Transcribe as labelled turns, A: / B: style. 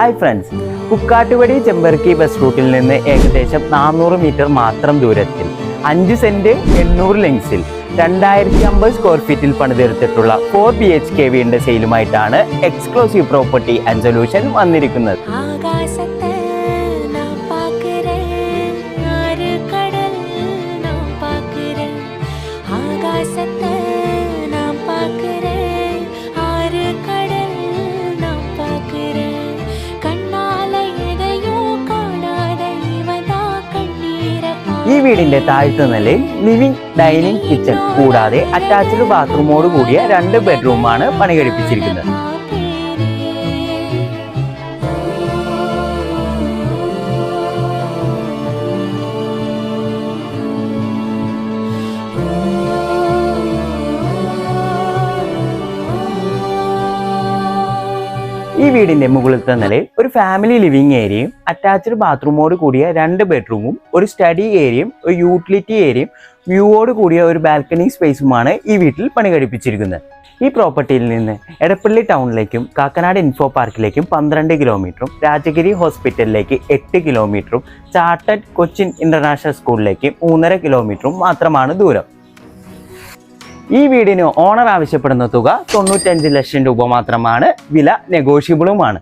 A: Hi friends Kukkattupadi Chemparakki bus റൂട്ടിൽ നിന്ന് ഏകദേശം നാനൂറ് മീറ്റർ മാത്രം ദൂരത്തിൽ അഞ്ച് സെന്റ് എണ്ണൂറ് ലെങ്സിൽ രണ്ടായിരത്തി അമ്പത് സ്ക്വയർ ഫീറ്റിൽ പണിതെടുത്തിട്ടുള്ള ഫോർ ബി എച്ച് കെ വീടിന്റെ സെയിലുമായിട്ടാണ് എക്സ്ക്ലൂസീവ് പ്രോപ്പർട്ടി ആൻഡ് സൊല്യൂഷൻ വന്നിരിക്കുന്നത്.
B: ആകാശത്തെ
A: ഈ വീടിന്റെ താഴത്തെ നിലയിൽ ലിവിംഗ് ഡൈനിങ് കിച്ചൺ കൂടാതെ അറ്റാച്ച്ഡ് ബാത്റൂമോട് കൂടിയ രണ്ട് ബെഡ്റൂമാണ് പണി ഈ വീടിന്റെ മുകളിലത്തെ നിലയിൽ ഒരു ഫാമിലി ലിവിംഗ് ഏരിയയും അറ്റാച്ച്ഡ് ബാത്റൂമോട് കൂടിയ രണ്ട് ബെഡ്റൂമും ഒരു സ്റ്റഡി ഏരിയയും ഒരു യൂട്ടിലിറ്റി ഏരിയയും വ്യൂവോട് കൂടിയ ഒരു ബാൽക്കണി സ്പേസുമാണ് ഈ വീട്ടിൽ പണി കഴിപ്പിച്ചിരിക്കുന്നത് ഈ പ്രോപ്പർട്ടിയിൽ നിന്ന് എടപ്പള്ളി ടൗണിലേക്കും കാക്കനാട് ഇൻഫോ പാർക്കിലേക്കും പന്ത്രണ്ട് കിലോമീറ്ററും രാജഗിരി ഹോസ്പിറ്റലിലേക്ക് എട്ട് കിലോമീറ്ററും ചാർട്ടഡ് കൊച്ചിൻ ഇന്റർനാഷണൽ സ്കൂളിലേക്ക് മൂന്നര കിലോമീറ്ററും മാത്രമാണ് ദൂരം. ഈ വീടിന് ഓണർ ആവശ്യപ്പെടുന്ന തുക തൊണ്ണൂറ്റഞ്ച് ലക്ഷം രൂപ മാത്രമാണ്. വില നെഗോഷ്യബിളുമാണ്